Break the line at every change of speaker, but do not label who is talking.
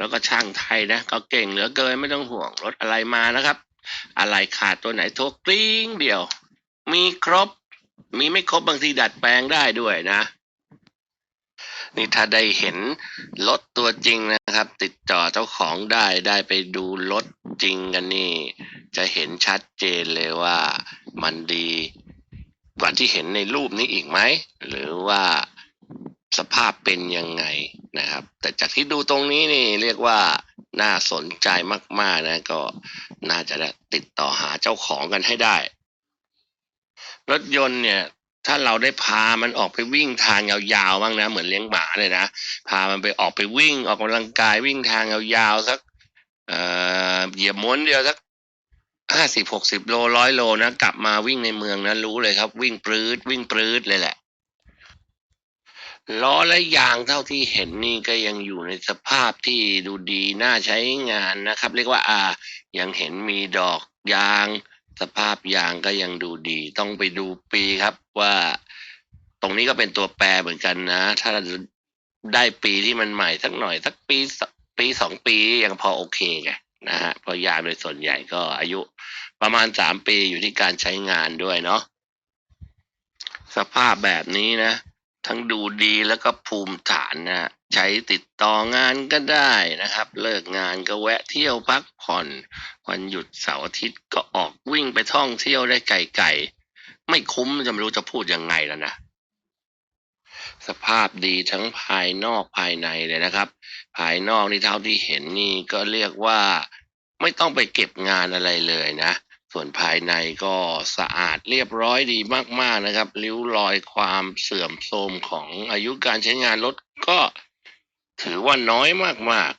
แล้วก็ช่างไทยนะ ก็เก่งเหลือเกินไม่ต้องห่วงรถอะไรมานะครับ อะไรขาดตัวไหนโทรกริ้งเดียว มีครบ มีไม่ครบบางทีดัดแปลงได้ด้วยนะ นี่ถ้าได้เห็นรถตัวจริงนะครับ ติดต่อเจ้าของได้ได้ไปดูรถจริงกันนี่ จะเห็นชัดเจนเลยว่ามันดีกว่าที่เห็นในรูปนี้อีกไหม หรือว่าาพเป็นยังไงนะครับ แต่จากที่ดูตรงนี้นี่เรียกว่าน่าสนใจมาก ๆ นะ ก็น่าจะได้ติดต่อหาเจ้าของกันให้ได้ รถยนต์เนี่ยถ้าเราได้พามันออกไปวิ่งทางยาวๆบ้างนะ เหมือนเลี้ยงหมาเลยนะ พามันไปออกไปวิ่งออกกำลังกายวิ่งทางยาวๆสักเอ่อเหยียบม้วนเดียวสักห้าสิบหกสิบโลร้อยโลนะ กลับมาวิ่งในเมืองนะรู้เลยครับ วิ่งปรืดวิ่งปรืดเลยแหละ ล้อและยางเท่าที่เห็นนี่ก็ยังอยู่ในสภาพที่ดูดีน่าใช้งานนะครับ เรียกว่าอ่า ยังเห็นมีดอกยาง สภาพยางก็ยังดูดี ต้องไปดูปีครับว่า ตรงนี้ก็เป็นตัวแปรเหมือนกันนะ ถ้าได้ปีที่มันใหม่สักหน่อย สักปีปีสองปียังพอโอเคไงนะฮะเพราะยางโดยส่วนใหญ่ก็อายุประมาณสามปีอยู่ที่การใช้งานด้วยเนาะสภาพแบบนี้นะ ทั้งดูดีแล้วก็ภูมิฐานนะฮะใช้ติดต่องานก็ได้นะครับ เลิกงานก็แวะเที่ยวพักผ่อนวันหยุดเสาร์อาทิตย์ก็ออกวิ่งไปท่องเที่ยวได้ไกลๆไม่คุ้มจะไม่รู้จะพูดยังไงแล้วนะสภาพดีทั้งภายนอกภายในเลยนะครับ ภายนอกนี่เท่าที่เห็นนี่ก็เรียกว่า ไม่ต้องไปเก็บงานอะไรเลยนะ ส่วนภายในก็สะอาดเรียบร้อยดีมาก ๆนะครับ ริ้วรอยความเสื่อมโทรมของอายุการใช้งานรถก็ถือว่าน้อยมาก